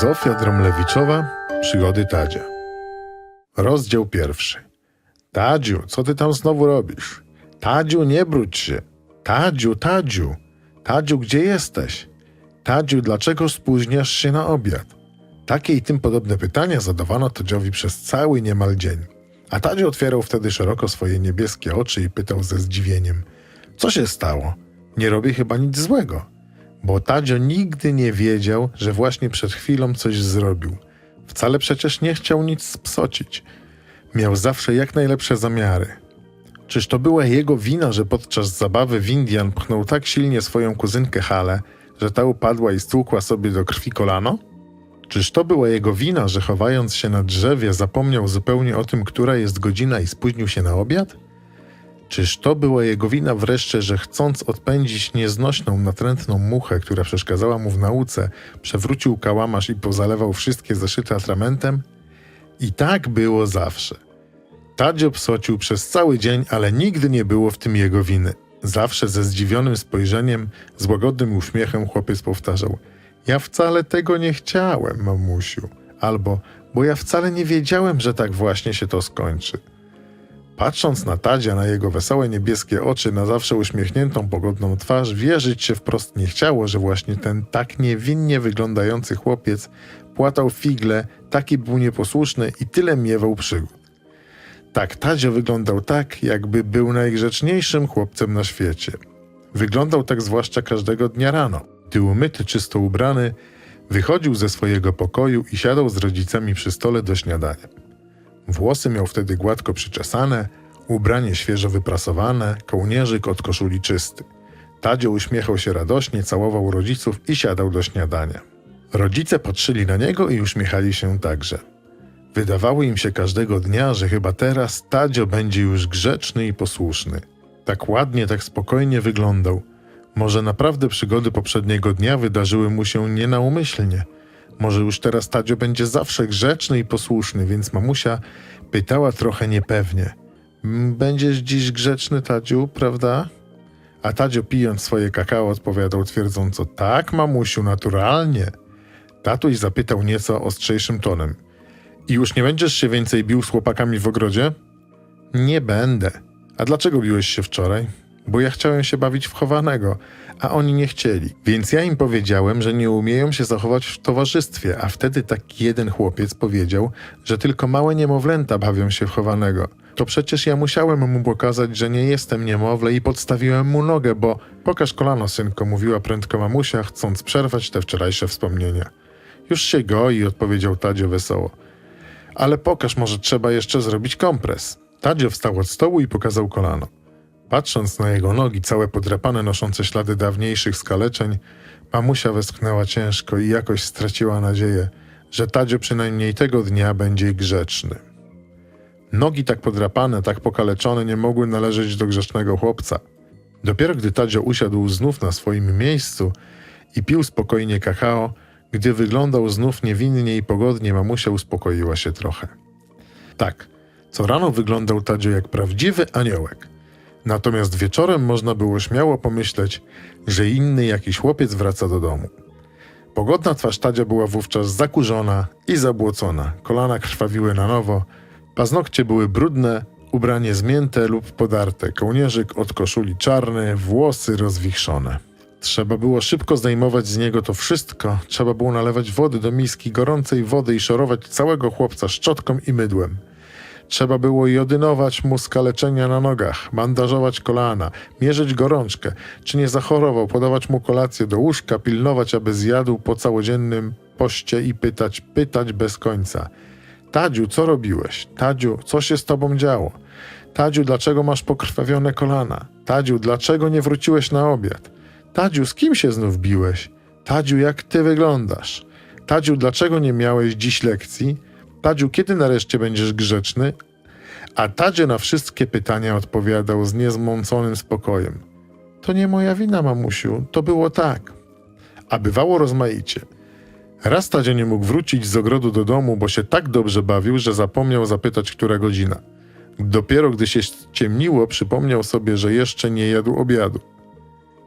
Zofia Dromlewiczowa, Przygody Tadzia. Rozdział pierwszy. Tadziu, co ty tam znowu robisz? Tadziu, nie brudź się. Tadziu, Tadziu. Tadziu, gdzie jesteś? Tadziu, dlaczego spóźniasz się na obiad? Takie i tym podobne pytania zadawano Tadziowi przez cały niemal dzień. A Tadziu otwierał wtedy szeroko swoje niebieskie oczy i pytał ze zdziwieniem. Co się stało? Nie robię chyba nic złego. Bo Tadzio nigdy nie wiedział, że właśnie przed chwilą coś zrobił. Wcale przecież nie chciał nic spsocić. Miał zawsze jak najlepsze zamiary. Czyż to była jego wina, że podczas zabawy w Indian pchnął tak silnie swoją kuzynkę Halę, że ta upadła i stłukła sobie do krwi kolano? Czyż to była jego wina, że chowając się na drzewie zapomniał zupełnie o tym, która jest godzina i spóźnił się na obiad? Czyż to była jego wina wreszcie, że chcąc odpędzić nieznośną, natrętną muchę, która przeszkadzała mu w nauce, przewrócił kałamarz i pozalewał wszystkie zeszyty atramentem? I tak było zawsze. Tadzio psocił przez cały dzień, ale nigdy nie było w tym jego winy. Zawsze ze zdziwionym spojrzeniem, z łagodnym uśmiechem chłopiec powtarzał: Ja wcale tego nie chciałem, mamusiu. Albo, bo ja wcale nie wiedziałem, że tak właśnie się to skończy. Patrząc na Tadzia, na jego wesołe niebieskie oczy, na zawsze uśmiechniętą, pogodną twarz, wierzyć się wprost nie chciało, że właśnie ten tak niewinnie wyglądający chłopiec płatał figle, taki był nieposłuszny i tyle miewał przygód. Tak, Tadzio wyglądał tak, jakby był najgrzeczniejszym chłopcem na świecie. Wyglądał tak zwłaszcza każdego dnia rano. Gdy umyty, czysto ubrany, wychodził ze swojego pokoju i siadał z rodzicami przy stole do śniadania. Włosy miał wtedy gładko przyczesane, ubranie świeżo wyprasowane, kołnierzyk od koszuli czysty. Tadzio uśmiechał się radośnie, całował rodziców i siadał do śniadania. Rodzice patrzyli na niego i uśmiechali się także. Wydawało im się każdego dnia, że chyba teraz Tadzio będzie już grzeczny i posłuszny. Tak ładnie, tak spokojnie wyglądał. Może naprawdę przygody poprzedniego dnia wydarzyły mu się nienaumyślnie. Może już teraz Tadzio będzie zawsze grzeczny i posłuszny, więc mamusia pytała trochę niepewnie. "M, Będziesz dziś grzeczny, Tadziu, prawda? A Tadzio pijąc swoje kakao odpowiadał twierdząco tak, mamusiu, naturalnie. Tatuś zapytał nieco ostrzejszym tonem. I już nie będziesz się więcej bił z chłopakami w ogrodzie? Nie będę. A dlaczego biłeś się wczoraj? Bo ja chciałem się bawić w chowanego, a oni nie chcieli. Więc ja im powiedziałem, że nie umieją się zachować w towarzystwie, a wtedy taki jeden chłopiec powiedział, że tylko małe niemowlęta bawią się w chowanego. To przecież ja musiałem mu pokazać, że nie jestem niemowlę i podstawiłem mu nogę, bo pokaż kolano, synko, mówiła prędko mamusia, chcąc przerwać te wczorajsze wspomnienia. Już się goi, odpowiedział Tadzio wesoło. Ale pokaż, może trzeba jeszcze zrobić kompres. Tadzio wstał od stołu i pokazał kolano. Patrząc na jego nogi, całe podrapane, noszące ślady dawniejszych skaleczeń, mamusia westchnęła ciężko i jakoś straciła nadzieję, że Tadzio przynajmniej tego dnia będzie grzeczny. Nogi tak podrapane, tak pokaleczone nie mogły należeć do grzecznego chłopca. Dopiero gdy Tadzio usiadł znów na swoim miejscu i pił spokojnie kakao, gdy wyglądał znów niewinnie i pogodnie, mamusia uspokoiła się trochę. Tak, co rano wyglądał Tadzio jak prawdziwy aniołek. Natomiast wieczorem można było śmiało pomyśleć, że inny jakiś chłopiec wraca do domu. Pogodna twarz Tadzia była wówczas zakurzona i zabłocona, kolana krwawiły na nowo, paznokcie były brudne, ubranie zmięte lub podarte, kołnierzyk od koszuli czarny, włosy rozwichrzone. Trzeba było szybko zdejmować z niego to wszystko, trzeba było nalewać wody do miski gorącej wody i szorować całego chłopca szczotką i mydłem. Trzeba było jodynować mu skaleczenia na nogach, bandażować kolana, mierzyć gorączkę, czy nie zachorował, podawać mu kolację do łóżka, pilnować, aby zjadł po całodziennym poście i pytać, pytać bez końca. Tadziu, co robiłeś? Tadziu, co się z tobą działo? Tadziu, dlaczego masz pokrwawione kolana? Tadziu, dlaczego nie wróciłeś na obiad? Tadziu, z kim się znów biłeś? Tadziu, jak ty wyglądasz? Tadziu, dlaczego nie miałeś dziś lekcji? Tadziu, kiedy nareszcie będziesz grzeczny? A Tadzie na wszystkie pytania odpowiadał z niezmąconym spokojem. To nie moja wina, mamusiu, to było tak. A bywało rozmaicie. Raz Tadzio nie mógł wrócić z ogrodu do domu, bo się tak dobrze bawił, że zapomniał zapytać, która godzina. Dopiero gdy się ciemniło, przypomniał sobie, że jeszcze nie jadł obiadu.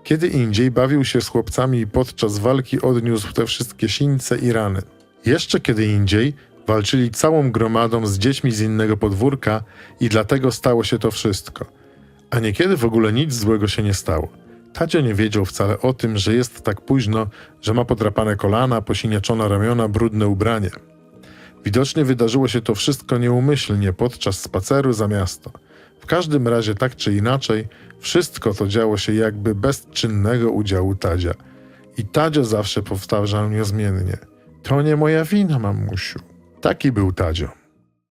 Kiedy indziej bawił się z chłopcami i podczas walki odniósł te wszystkie sińce i rany. Jeszcze kiedy indziej walczyli całą gromadą z dziećmi z innego podwórka i dlatego stało się to wszystko. A niekiedy w ogóle nic złego się nie stało. Tadzio nie wiedział wcale o tym, że jest tak późno, że ma podrapane kolana, posiniaczone ramiona, brudne ubranie. Widocznie wydarzyło się to wszystko nieumyślnie podczas spaceru za miasto. W każdym razie tak czy inaczej, wszystko to działo się jakby bez czynnego udziału Tadzia. I Tadzio zawsze powtarzał niezmiennie: To nie moja wina, mamusiu. Taki był Tadzio.